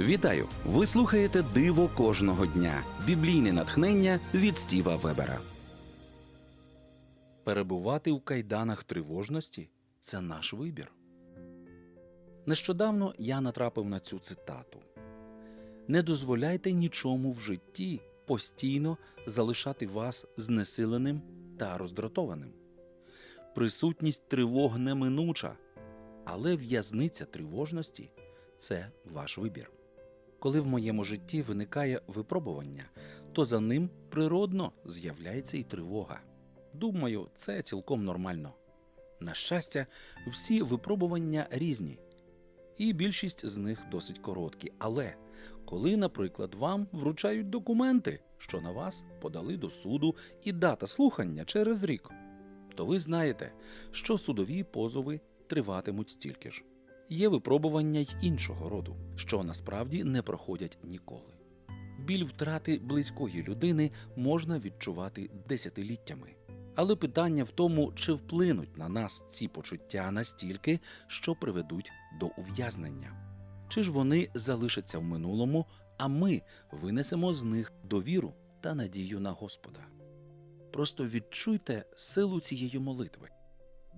Вітаю! Ви слухаєте Диво кожного дня. Біблійне натхнення від Стіва Вебера. Перебувати в кайданах тривожності це наш вибір. Нещодавно я натрапив на цю цитату: Не дозволяйте нічому в житті постійно залишати вас знесиленим та роздратованим. Присутність тривог неминуча, але в'язниця тривожності це ваш вибір. Коли в моєму житті виникає випробування, то за ним природно з'являється і тривога. Думаю, це цілком нормально. На щастя, всі випробування різні, і більшість з них досить короткі. Але коли, наприклад, вам вручають документи, що на вас подали до суду, і дата слухання через рік, то ви знаєте, що судові позови триватимуть стільки ж. Є випробування й іншого роду, що насправді не проходять ніколи. Біль втрати близької людини можна відчувати десятиліттями. Але питання в тому, чи вплинуть на нас ці почуття настільки, що приведуть до ув'язнення. Чи ж вони залишаться в минулому, а ми винесемо з них довіру та надію на Господа. Просто відчуйте силу цієї молитви.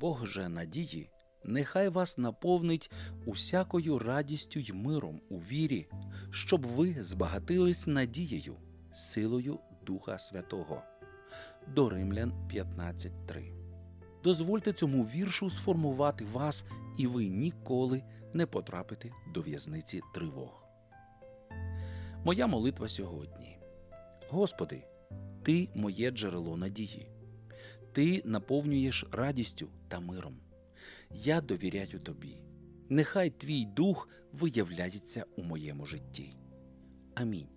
Бог же надії, нехай вас наповнить усякою радістю й миром у вірі, щоб ви збагатились надією, силою Духа Святого. До Римлян 15.3. Дозвольте цьому віршу сформувати вас, і ви ніколи не потрапите до в'язниці тривог. Моя молитва сьогодні. Господи, Ти моє джерело надії. Ти наповнюєш радістю та миром. Я довіряю тобі. Нехай твій дух виявляється у моєму житті. Амінь.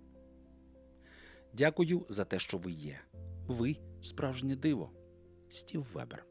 Дякую за те, що ви є. Ви справжнє диво. Стів Вебер.